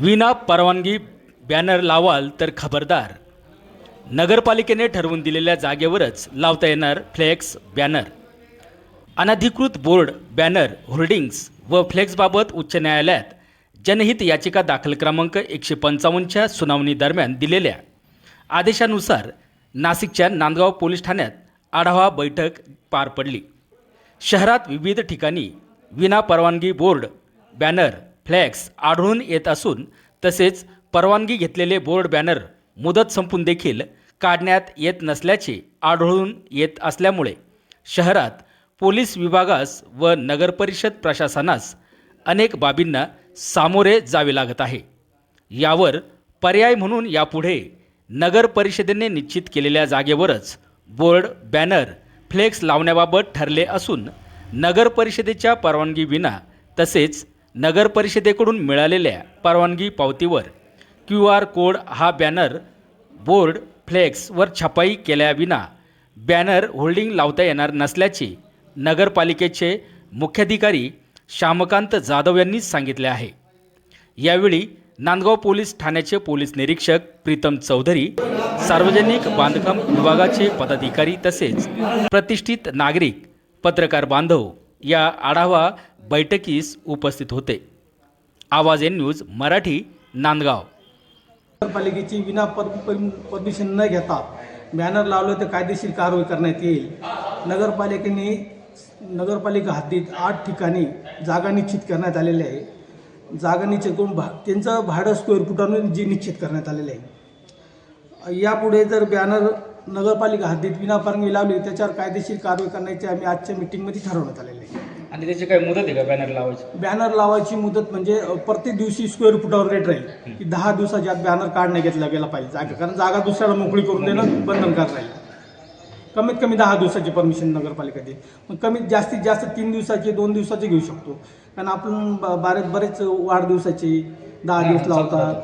विना परवानगी बॅनर लावाल तर खबरदार. नगरपालिकेने ठरवून दिलेल्या जागेवरच लावता येणार फ्लेक्स बॅनर. अनधिकृत बोर्ड बॅनर होर्डिंग्स व फ्लेक्सबाबत उच्च न्यायालयात जनहित याचिका दाखल क्रमांक एकशे पंचावन्नच्या सुनावणीदरम्यान दिलेल्या. आदेशानुसार नाशिकच्या नांदगाव पोलीस ठाण्यात आढावा बैठक पार पडली. शहरात विविध ठिकाणी विना परवानगी बोर्ड बॅनर फ्लॅक्स आढळून येत असून तसेच परवानगी घेतलेले बोर्ड बॅनर मुदत संपून देखील काढण्यात येत नसल्याचे आढळून येत असल्यामुळे शहरात पोलीस विभागास व नगरपरिषद प्रशासनास अनेक बाबींना सामोरे जावे लागत आहे. यावर पर्याय म्हणून यापुढे नगर परिषदेने निश्चित केलेल्या जागेवरच बोर्ड बॅनर फ्लेक्स लावण्याबाबत ठरले असून नगर परिषदेच्या परवानगीविना तसेच नगर परिषदेकडून मिळालेल्या परवानगी पावतीवर क्यू आर कोड हा बॅनर बोर्ड फ्लेक्सवर छपाई केल्याविना बॅनर होल्डिंग लावता येणार नसल्याचे नगरपालिकेचे मुख्याधिकारी श्यामकांत जाधव यांनी सांगितले आहे. यावेळी नांदगाव पोलीस ठाण्याचे पोलीस निरीक्षक प्रीतम चौधरी सार्वजनिक बांधकाम विभागाचे पदाधिकारी तसेच प्रतिष्ठित नागरिक पत्रकार बांधव या आढावा बैठकीस उपस्थित होते. आवाज एन न्यूज मराठी नांदगाव. नगरपालिकेची विना पर पर- परमिशन न घेता बॅनर लावलं तर कायदेशीर कारवाई करण्यात येईल. नगरपालिकेने नगरपालिका हद्दीत आठ ठिकाणी जागा निश्चित करण्यात आलेल्या आहे. जागा निश्चित करून भा त्यांचं भाडं स्क्वेअर फुटानं जी निश्चित करण्यात आलेलं आहे. यापुढे जर बॅनर नगरपालिका हद्दीत विना परवानगी लावली त्याच्यावर कायदेशीर कारवाई करण्याचे आम्ही आजच्या मिटिंगमध्ये ठरवण्यात आलेले आहे. आणि त्याची काय मुदत आहे का बॅनर लावायची? बॅनर लावायची मुदत म्हणजे अ, प्रत्येक दिवशी स्क्वेअर फुटावर रेट राहील. की दहा दिवसाच्या आत बॅनर काढण्यात घेतला गेला पाहिजे. जागा कारण जागा दुसऱ्याला मोकळी करून देणं बंधनकारक राहील. कमीत कमी दहा दिवसाची परमिशन नगरपालिका देईल. मग कमीत जास्तीत जास्त तीन दिवसाचे दोन दिवसाचे घेऊ शकतो. कारण आपण ब- बरेच बरेच वाढदिवसाचे दहा दिवस लावतात.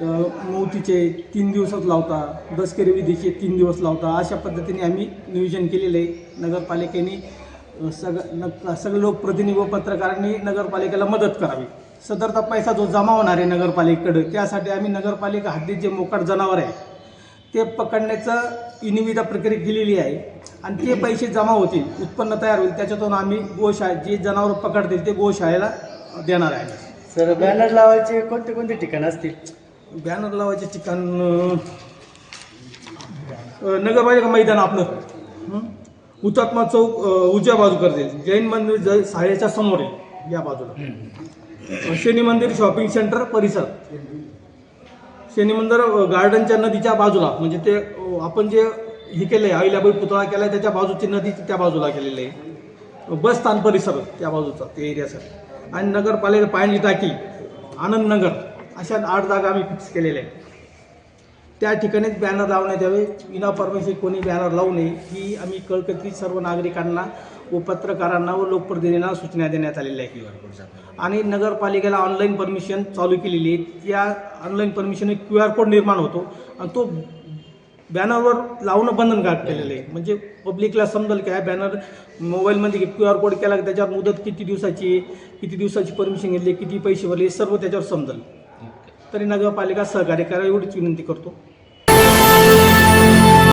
मोतीचे तीन दिवसच लावता दसकरी विधीचे तीन दिवस लावता अशा पद्धतीने आम्ही नियोजन केलेलं आहे. नगरपालिकेने सग न सगळे लोकप्रतिनिधी व पत्रकारांनी नगरपालिकेला मदत करावी. सदरचा पैसा जो जमा होणार आहे नगरपालिकेकडे त्यासाठी आम्ही नगरपालिका हद्दीत जे मोकाट जनावर आहे ते पकडण्याचं निविदा प्रक्रिया केलेली आहे. आणि ते पैसे जमा होतील उत्पन्न तयार होईल त्याच्यातून आम्ही गोशाळा जे जनावर पकडतील ते गोशाळेला देणार आहे. सर बॅनर लावायचे कोणते कोणते ठिकाण असतील? बॅनर लावायचे ठिकाण नगरपालिका मैदान आपलं? हुतात्मा चौक उजव्या बाजू करतील जैन मंदिर ज शाळेच्या समोर आहे या बाजूला. शनी मंदिर शॉपिंग सेंटर परिसर. शनी मंदिर गार्डनच्या नदीच्या बाजूला. म्हणजे ते आपण जे हे केलं आहे अहिल्याबाई पुतळा केला आहे त्याच्या बाजूची नदी त्या बाजूला केलेलं आहे. बस स्थान परिसर त्या बाजूचा ते एरिया सर आणि नगरपालिका पाणी टाकी आनंद नगर अशा आठ जागा आम्ही फिक्स केलेल्या आहेत. त्या ठिकाणीच बॅनर लावण्यात यावे विना परमिशन कोणी बॅनर लावू नये. ही आम्ही कळकती सर्व नागरिकांना व पत्रकारांना व लोकप्रतिनिधींना सूचना देण्यात आलेल्या आहेत. आणि नगरपालिकेला ऑनलाईन परमिशन चालू केलेली आहे त्या online permission Q R code निर्माण होतो. आणि तो बॅनरवर लावणं बंधनकारक केलेलं आहे. म्हणजे पब्लिकला समजेल की ह्या बॅनर मोबाईलमध्ये क्यू आर कोड केला की त्याच्यावर मुदत किती दिवसाची किती दिवसाची परमिशन घेतली किती पैसे भरले सर्व त्याच्यावर समजेल. तरी नगरपालिका सहकार्य करा एवढीच विनंती करतो.